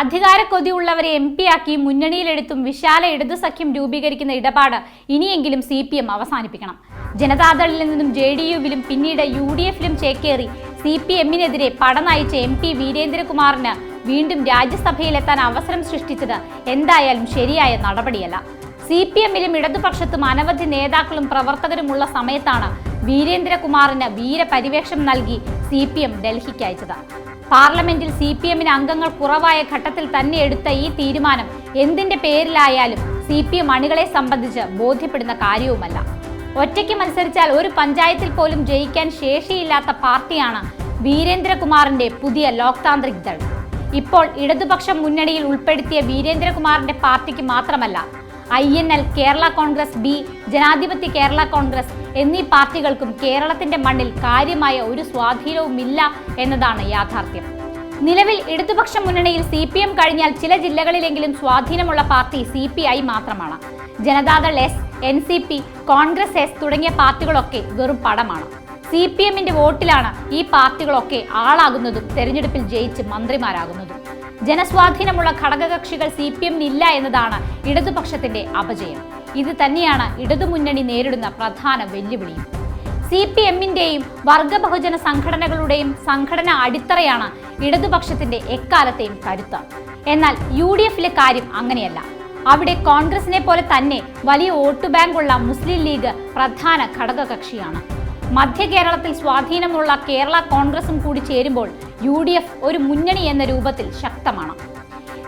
അധികാര കൊതിയുള്ളവരെ M P ആക്കി മുന്നണിയിലെടുത്തും വിശാല ഇടതു സഖ്യം രൂപീകരിക്കുന്ന ഇടപാട് ഇനിയെങ്കിലും സി പി എം അവസാനിപ്പിക്കണം. ജനതാദളിൽ നിന്നും ജെ ഡി യുവിലും പിന്നീട് യു ഡി എഫിലും ചേക്കേറി സി പി എമ്മിനെതിരെ പടനയിച്ച എം പി വീരേന്ദ്രകുമാറിന് വീണ്ടും രാജ്യസഭയിലെത്താൻ അവസരം സൃഷ്ടിച്ചത് എന്തായാലും ശരിയായ നടപടിയല്ല. സി പി എമ്മിലും ഇടതുപക്ഷത്തും അനവധി നേതാക്കളും പ്രവർത്തകരുമുള്ള സമയത്താണ് വീരേന്ദ്രകുമാറിന് വീരപരിവേഷം നൽകി സി പി എം ഡൽഹിക്ക് അയച്ചത്. പാർലമെന്റിൽ സി പി എമ്മിന് അംഗങ്ങൾ കുറവായ ഘട്ടത്തിൽ തന്നെ എടുത്ത ഈ തീരുമാനം എന്തിന്റെ പേരിലായാലും സി പി എം അണികളെ സംബന്ധിച്ച് ബോധ്യപ്പെടുന്ന കാര്യവുമല്ല. ഒറ്റയ്ക്ക് മത്സരിച്ചാൽ ഒരു പഞ്ചായത്തിൽ പോലും ജയിക്കാൻ ശേഷിയില്ലാത്ത പാർട്ടിയാണ് വീരേന്ദ്രകുമാറിന്റെ പുതിയ ലോക്താന്ത്രിക് ദൾ. ഇപ്പോൾ ഇടതുപക്ഷ മുന്നണിയിൽ ഉൾപ്പെടുത്തിയ വീരേന്ദ്രകുമാറിന്റെ പാർട്ടിക്ക് മാത്രമല്ല I N L Kerala Congress B ജനാധിപത്യ കേരള കോൺഗ്രസ് എന്നീ പാർട്ടികൾക്കും കേരളത്തിന്റെ മണ്ണിൽ കാര്യമായ ഒരു സ്വാധീനവുമില്ല എന്നതാണ് യാഥാർത്ഥ്യം. നിലവിൽ ഇടതുപക്ഷ മുന്നണിയിൽ സി പി എം കഴിഞ്ഞാൽ ചില ജില്ലകളിലെങ്കിലും സ്വാധീനമുള്ള പാർട്ടി സി പി ഐ മാത്രമാണ്. Janata Dal S N C P Congress S തുടങ്ങിയ പാർട്ടികളൊക്കെ വെറും പടമാണ്. സി പി എമ്മിന്റെ വോട്ടിലാണ് ഈ പാർട്ടികളൊക്കെ ആളാകുന്നതും തെരഞ്ഞെടുപ്പിൽ ജയിച്ച് മന്ത്രിമാരാകുന്നതും. ജനസ്വാധീനമുള്ള ഘടകകക്ഷികൾ സി പി എമ്മിന് ഇല്ല എന്നതാണ് ഇടതുപക്ഷത്തിന്റെ അപജയം. ഇത് തന്നെയാണ് ഇടതുമുന്നണി നേരിടുന്ന പ്രധാന വെല്ലുവിളിയും. സി പി എമ്മിന്റെയും വർഗ ബഹുജന സംഘടനകളുടെയും സംഘടന അടിത്തറയാണ് ഇടതുപക്ഷത്തിന്റെ എക്കാലത്തെയും കരുത്ത്. എന്നാൽ യു ഡി എഫിലെ കാര്യം അങ്ങനെയല്ല. അവിടെ കോൺഗ്രസിനെ പോലെ തന്നെ വലിയ വോട്ട് ബാങ്കുള്ള മുസ്ലിം ലീഗ് പ്രധാന ഘടകകക്ഷിയാണ്. മധ്യ കേരളത്തിൽ സ്വാധീനമുള്ള കേരള കോൺഗ്രസും കൂടി ചേരുമ്പോൾ യു ഡി എഫ് ഒരു മുന്നണി എന്ന രൂപത്തിൽ ശക്തമാണ്.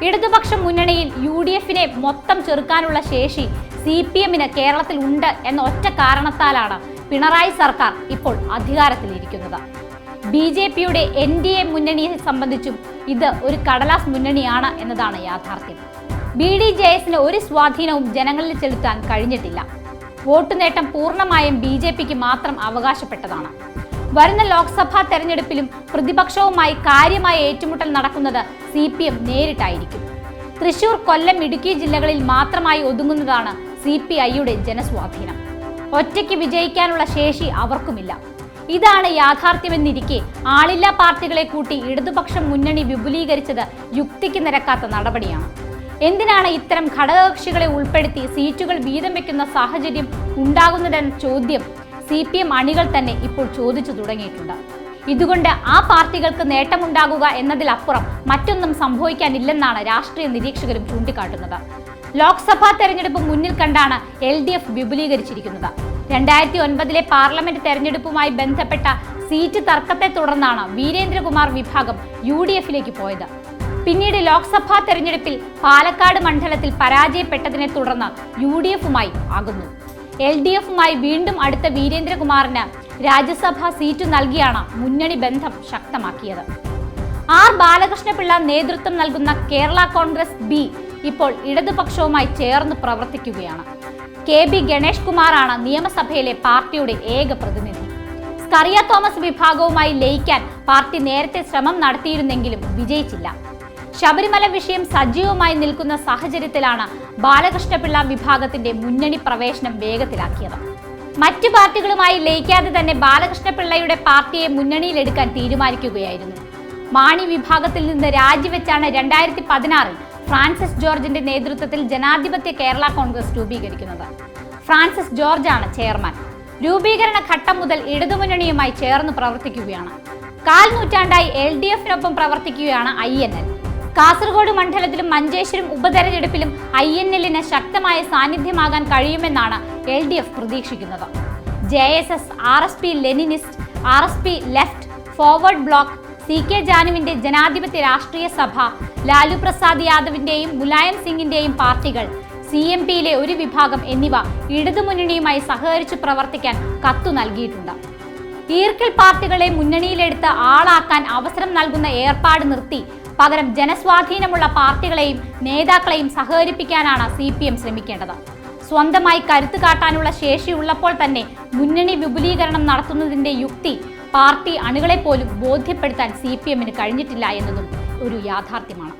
ഇടതുപക്ഷ മുന്നണിയിൽ യു ഡി എഫിനെ മൊത്തം ചെറുക്കാനുള്ള ശേഷി സി പി എമ്മിന് കേരളത്തിൽ ഉണ്ട് എന്ന ഒറ്റ കാരണത്താലാണ് പിണറായി സർക്കാർ ഇപ്പോൾ അധികാരത്തിലിരിക്കുന്നത്. ബി ജെ പിയുടെ എൻ ഡി എ മുന്നണിയെ സംബന്ധിച്ചും ഇത് ഒരു കടലാസ് മുന്നണിയാണ് എന്നതാണ് യാഥാർത്ഥ്യം. ബി ഡി ജെ എസിന് ഒരു സ്വാധീനവും ജനങ്ങളിൽ ചെലുത്താൻ കഴിഞ്ഞിട്ടില്ല. വോട്ട് നേട്ടം പൂർണമായും ബി ജെ പിക്ക് മാത്രം അവകാശപ്പെട്ടതാണ്. വരുന്ന ലോക്സഭാ തെരഞ്ഞെടുപ്പിലും പ്രതിപക്ഷവുമായി കാര്യമായ ഏറ്റുമുട്ടൽ നടക്കുന്നത് സി പി എം നേരിട്ടായിരിക്കും. തൃശൂർ കൊല്ലം ഇടുക്കി ജില്ലകളിൽ മാത്രമായി ഒതുങ്ങുന്നതാണ് സി പി ഐയുടെ ജനസ്വാധീനം. ഒറ്റയ്ക്ക് വിജയിക്കാനുള്ള ശേഷി അവർക്കുമില്ല. ഇതാണ് യാഥാർത്ഥ്യമെന്നിരിക്കെ ആളില്ല പാർട്ടികളെ കൂട്ടി ഇടതുപക്ഷം മുന്നണി വിപുലീകരിച്ചത് യുക്തിക്ക് നിരക്കാത്ത നടപടിയാണ്. എന്തിനാണ് ഇത്തരം ഘടകകക്ഷികളെ ഉൾപ്പെടുത്തി സീറ്റുകൾ വീതം വെക്കുന്ന സാഹചര്യം ഉണ്ടാകുന്നതെന്ന ചോദ്യം സി പി എം അണികൾ തന്നെ ഇപ്പോൾ ചോദിച്ചു തുടങ്ങിയിട്ടുണ്ട്. ഇതുകൊണ്ട് ആ പാർട്ടികൾക്ക് നേട്ടമുണ്ടാകുക എന്നതിലപ്പുറം മറ്റൊന്നും സംഭവിക്കാനില്ലെന്നാണ് രാഷ്ട്രീയ നിരീക്ഷകരും ചൂണ്ടിക്കാട്ടുന്നത്. ലോക്സഭാ തെരഞ്ഞെടുപ്പ് മുന്നിൽ കണ്ടാണ് എൽ ഡി എഫ് വിപുലീകരിച്ചിരിക്കുന്നത്. രണ്ടായിരത്തി ഒൻപതിലെ പാർലമെന്റ് തെരഞ്ഞെടുപ്പുമായി ബന്ധപ്പെട്ട സീറ്റ് തർക്കത്തെ തുടർന്നാണ് വീരേന്ദ്രകുമാർ വിഭാഗം യു ഡി എഫിലേക്ക് പോയത്. പിന്നീട് ലോക്സഭാ തെരഞ്ഞെടുപ്പിൽ പാലക്കാട് മണ്ഡലത്തിൽ പരാജയപ്പെട്ടതിനെ തുടർന്ന് യു ഡി എഫുമായി ആകുന്നു. എൽ ഡി എഫുമായി വീണ്ടും അടുത്ത വീരേന്ദ്രകുമാറിന് രാജ്യസഭാ സീറ്റ് നൽകിയാണ് മുന്നണി ബന്ധം ശക്തമാക്കിയത്. ആർ ബാലകൃഷ്ണപിള്ള നേതൃത്വം നൽകുന്ന കേരള കോൺഗ്രസ് ബി ഇപ്പോൾ ഇടതുപക്ഷവുമായി ചേർന്ന് പ്രവർത്തിക്കുകയാണ്. കെ ബി ഗണേഷ് കുമാറാണ് നിയമസഭയിലെ പാർട്ടിയുടെ ഏക പ്രതിനിധി. സ്കറിയ തോമസ് വിഭാഗവുമായി ലയിക്കാൻ പാർട്ടി നേരത്തെ ശ്രമം നടത്തിയിരുന്നെങ്കിലും വിജയിച്ചില്ല. ശബരിമല വിഷയം സജീവമായി നിൽക്കുന്ന സാഹചര്യത്തിലാണ് ബാലകൃഷ്ണപിള്ള വിഭാഗത്തിന്റെ മുന്നണി പ്രവേശനം വേഗത്തിലാക്കിയത്. മറ്റ് പാർട്ടികളുമായി ലയിക്കാതെ തന്നെ ബാലകൃഷ്ണപിള്ളയുടെ പാർട്ടിയെ മുന്നണിയിലെടുക്കാൻ തീരുമാനിക്കുകയായിരുന്നു. മാണി വിഭാഗത്തിൽ നിന്ന് രാജിവെച്ചാണ് രണ്ടായിരത്തി പതിനാറിൽ ഫ്രാൻസിസ് ജോർജിന്റെ നേതൃത്വത്തിൽ ജനാധിപത്യ കേരള കോൺഗ്രസ് രൂപീകരിക്കുന്നത്. ഫ്രാൻസിസ് ജോർജാണ് ചെയർമാൻ. രൂപീകരണ ഘട്ടം മുതൽ ഇടതുമുന്നണിയുമായി ചേർന്ന് പ്രവർത്തിക്കുകയാണ്. കാൽ നൂറ്റാണ്ടായി എൽ ഡി എഫിനൊപ്പം പ്രവർത്തിക്കുകയാണ് ഐ എൻ എൽ. കാസർഗോഡ് മണ്ഡലത്തിലും മഞ്ചേശ്വരം ഉപതെരഞ്ഞെടുപ്പിലും ഐ എൻ എല്ലിന് ശക്തമായ സാന്നിധ്യമാകാൻ കഴിയുമെന്നാണ് എൽ ഡി എഫ് പ്രതീക്ഷിക്കുന്നത്. J S S R S P Leninist R S P Left Forward Bloc C K ജാനുവിന്റെ ജനാധിപത്യ രാഷ്ട്രീയ സഭ ലാലു പ്രസാദ് യാദവിന്റെയും മുലായം സിംഗിന്റെയും പാർട്ടികൾ സി എം പിയിലെ ഒരു വിഭാഗം എന്നിവ ഇടതുമുന്നണിയുമായി സഹകരിച്ച് പ്രവർത്തിക്കാൻ കത്തു നൽകിയിട്ടുണ്ട്. ഈർക്കിൽ പാർട്ടികളെ മുന്നണിയിലെടുത്ത് ആളാക്കാൻ അവസരം നൽകുന്ന ഏർപ്പാട് നിർത്തി പകരം ജനസ്വാധീനമുള്ള പാർട്ടികളെയും നേതാക്കളെയും സഹകരിപ്പിക്കാനാണ് സി പി എം ശ്രമിക്കേണ്ടത്. സ്വന്തമായി കരുത്തു കാട്ടാനുള്ള ശേഷി ഉള്ളപ്പോൾ തന്നെ മുന്നണി വിപുലീകരണം നടത്തുന്നതിന്റെ യുക്തി പാർട്ടി അണികളെ പോലും ബോധ്യപ്പെടുത്താൻ സി പി എമ്മിന് കഴിഞ്ഞിട്ടില്ല എന്നതും ഒരു യാഥാർത്ഥ്യമാണ്.